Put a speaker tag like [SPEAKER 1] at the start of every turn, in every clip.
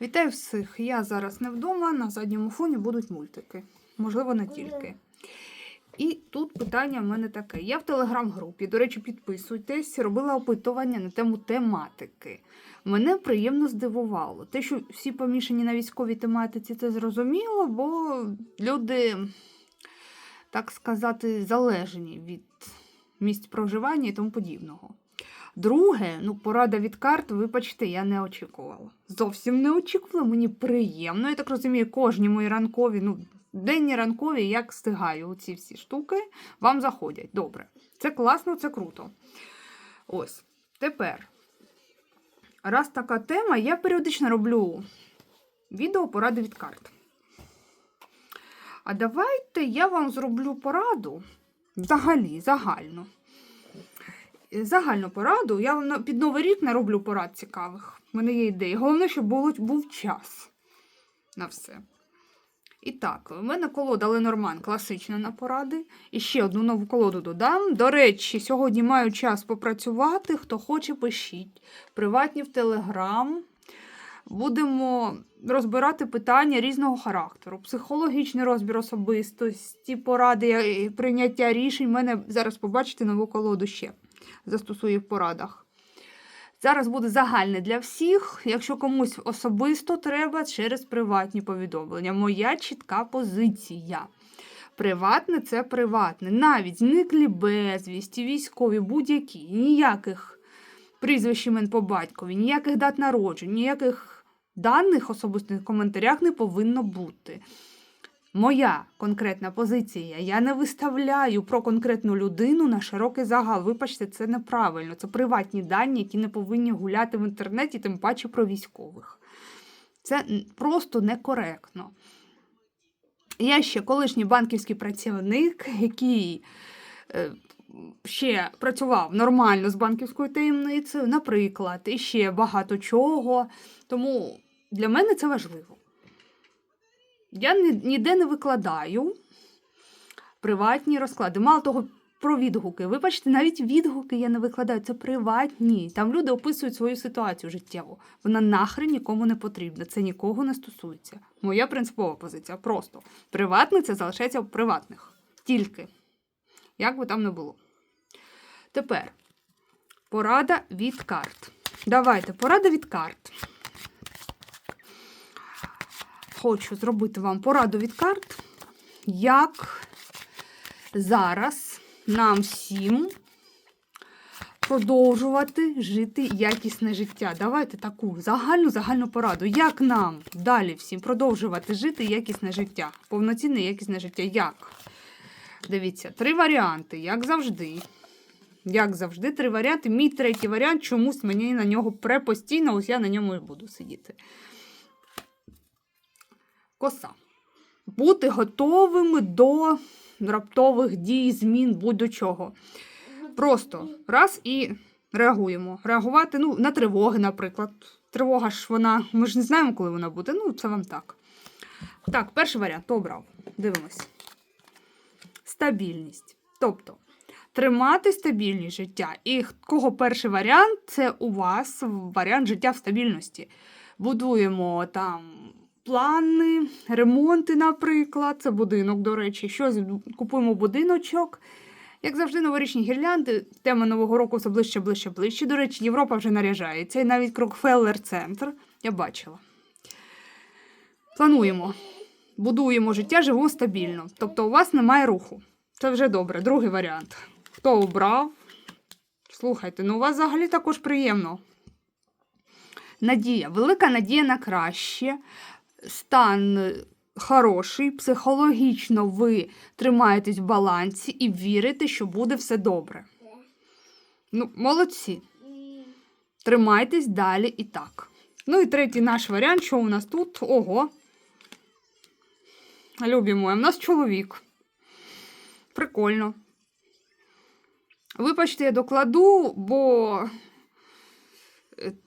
[SPEAKER 1] Вітаю всіх! Я зараз не вдома, на задньому фоні будуть мультики. Можливо, не тільки. І тут питання в мене таке. Я в телеграм-групі, до речі, підписуйтесь, робила опитування на тему тематики. Мене приємно здивувало. Те, що всі помішані на військовій тематиці, це зрозуміло, бо люди, так сказати, залежні від місць проживання і тому подібного. Друге, ну, порада від карт, вибачте, я не очікувала. Зовсім не очікувала, мені приємно. Я так розумію, кожні мої ранкові, ну, денні ранкові, як встигаю ці всі штуки, вам заходять. Добре. Це класно, це круто. Ось. Тепер. Раз така тема, я періодично роблю відео поради від карт. А давайте я вам зроблю пораду взагалі, загально загальну пораду. Я під Новий рік не роблю порад цікавих. У мене є ідеї. Головне, щоб був час на все. І так, у мене колода Ленорман класична на поради. І ще одну нову колоду додам. До речі, сьогодні маю час попрацювати. Хто хоче, пишіть. Приватні в Телеграм. Будемо розбирати питання різного характеру. Психологічний розбір особистості, поради, прийняття рішень. У мене зараз побачите нову колоду ще застосую в порадах. Зараз буде загальне для всіх. Якщо комусь особисто треба, через приватні повідомлення. Моя чітка позиція. Приватне це приватне. Навіть зниклі безвісті, військові, будь-які. Ніяких прізвищ імен по батькові, ніяких дат народжень, ніяких даних особистих коментарях не повинно бути. Моя конкретна позиція. Я не виставляю про конкретну людину на широкий загал. Вибачте, це неправильно. Це приватні дані, які не повинні гуляти в інтернеті, тим паче про військових. Це просто некоректно. Я ще колишній банківський працівник, який е, ще працював нормально з банківською таємницею, наприклад, і ще багато чого. Тому для мене це важливо. Я ніде не викладаю приватні розклади. Мало того, про відгуки. Вибачте, навіть відгуки я не викладаю. Це приватні. Там люди описують свою ситуацію життєву. Вона нахрен нікому не потрібна. Це нікого не стосується. Моя принципова позиція. Просто приватне це залишається у приватних. Тільки. Як би там не було. Тепер порада від карт. Давайте, порада від карт хочу зробити вам пораду від карт, як зараз нам всім продовжувати жити якісне життя. Давайте таку загальну загальну пораду. Як нам далі всім продовжувати жити якісне життя? Повноцінне якісне життя. Як? Дивіться, три варіанти, як завжди. Як завжди, три варіанти. Мій третій варіант чомусь мені на нього препостійно, ось я на ньому і буду сидіти коса. Бути готовими до раптових дій, змін, будь-до чого. Просто раз і реагуємо. Реагувати ну, на тривоги, наприклад. Тривога ж вона, ми ж не знаємо, коли вона буде. Ну, це вам так. Так, перший варіант обрав. Дивимось. Стабільність. Тобто, тримати стабільність життя. І кого перший варіант це у вас варіант життя в стабільності. Будуємо там плани, ремонти, наприклад. Це будинок, до речі. Щось купуємо будиночок. Як завжди, новорічні гірлянди, тема Нового року все ближче, ближче, ближче. До речі, Європа вже наряжається. І навіть Крокфеллер центр. Я бачила. Плануємо. Будуємо життя, живемо стабільно. Тобто у вас немає руху. Це вже добре. Другий варіант. Хто обрав? Слухайте, ну у вас взагалі також приємно. Надія, велика надія на краще, стан хороший, психологічно ви тримаєтесь в балансі і вірите, що буде все добре. Ну, молодці. Тримайтесь далі і так. Ну і третій наш варіант, що у нас тут? Ого. Любі мої, у нас чоловік. Прикольно. Вибачте, я докладу, бо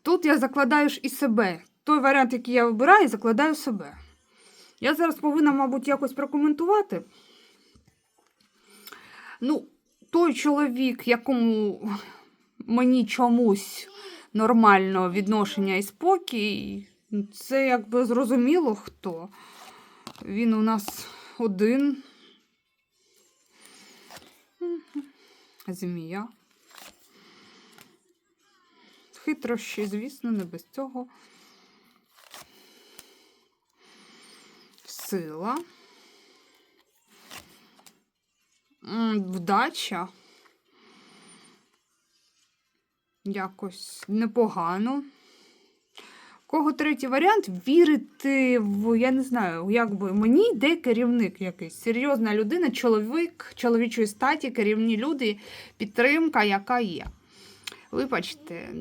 [SPEAKER 1] тут я закладаю ж і себе. Той варіант, який я вибираю, закладаю себе. Я зараз повинна, мабуть, якось прокоментувати. Ну, той чоловік, якому мені чомусь нормально відношення і спокій, Це якби зрозуміло хто. Він у нас один. Змія. Хитрощі, звісно, не без цього. Сила. Вдача. Якось непогано. Кого третій варіант вірити в, я не знаю, як би мені йде керівник якийсь. Серйозна людина, чоловік, чоловічої статі, керівні люди, підтримка, яка є. Вибачте,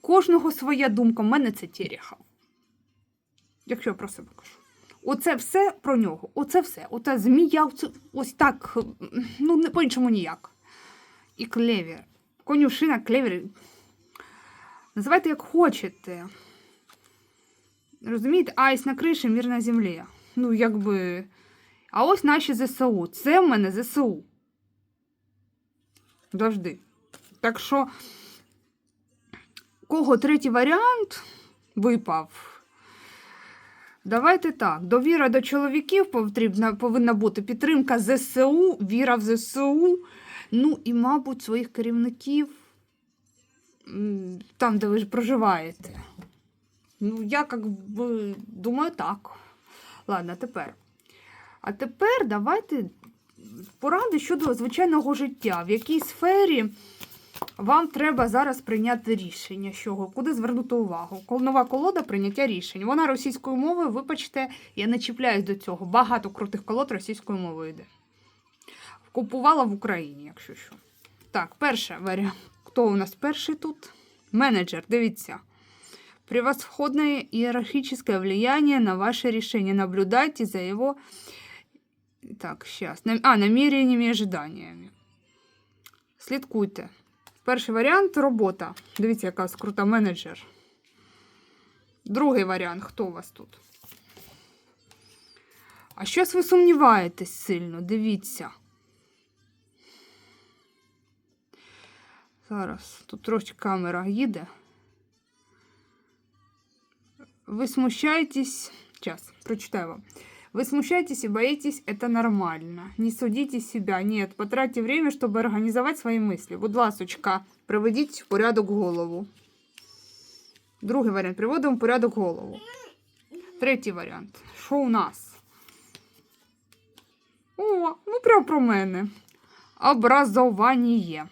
[SPEAKER 1] кожного своя думка. У мене це Терехов. Якщо я про себе кажу. Оце все про нього. Оце все. Ота змія, оце, ось так. Ну, не по-іншому ніяк. І клевер. Конюшина, клевер. Називайте як хочете. Розумієте, айс на криші, мір на землі. Ну, якби. А ось наші ЗСУ. Це в мене ЗСУ. Завжди. Так що, кого третій варіант випав? Давайте так. Довіра до чоловіків потрібна, повинна бути підтримка ЗСУ, віра в ЗСУ. Ну і, мабуть, своїх керівників там, де ви ж проживаєте. Ну, я як би думаю, так. Ладно, тепер. А тепер давайте поради щодо звичайного життя. В якій сфері вам треба зараз прийняти рішення, що, куди звернути увагу. Нова колода прийняття рішень. Вона російською мовою, вибачте, я не чіпляюсь до цього. Багато крутих колод російською мовою йде. Купувала в Україні, якщо що. Так, перше варіант. Хто у нас перший тут? Менеджер, дивіться. Превосходное иерархическое влияние на ваше решение. Наблюдайте за его... Так, сейчас. А, намерениями и ожиданиями. Слідкуйте. Перший варіант робота. Дивіться, яка крута менеджер. Другий варіант. Хто у вас тут? А щось ви сумніваєтесь сильно. Дивіться. Зараз тут трошки камера їде. Вы смущаетесь... Сейчас, прочитаю вам. Вы смущаетесь и боитесь, это нормально. Не судите себя. Нет, потратьте время, чтобы организовать свои мысли. Будь ласочка, приведіть в порядок голову. Другий варіант. Приводимо в порядок голову. Третій варіант. Що у нас? О, ну прям про мене. Образование.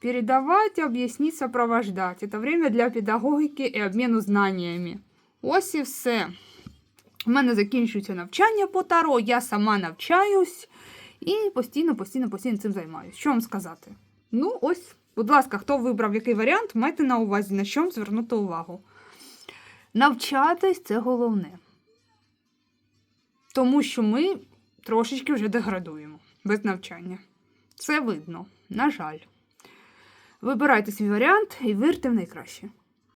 [SPEAKER 1] Передавать, объяснить, сопровождать. Это время для педагогіки і обміну знаннями. Ось і все. У мене закінчується навчання по таро, я сама навчаюсь і постійно, постійно, постійно цим займаюся. Що вам сказати? Ну, ось, будь ласка, хто вибрав який варіант, майте на увазі, на що звернути увагу. Навчатись це головне. Тому що ми трошечки вже деградуємо без навчання. Це видно, на жаль. Вибирайте свій варіант і вірте в найкраще.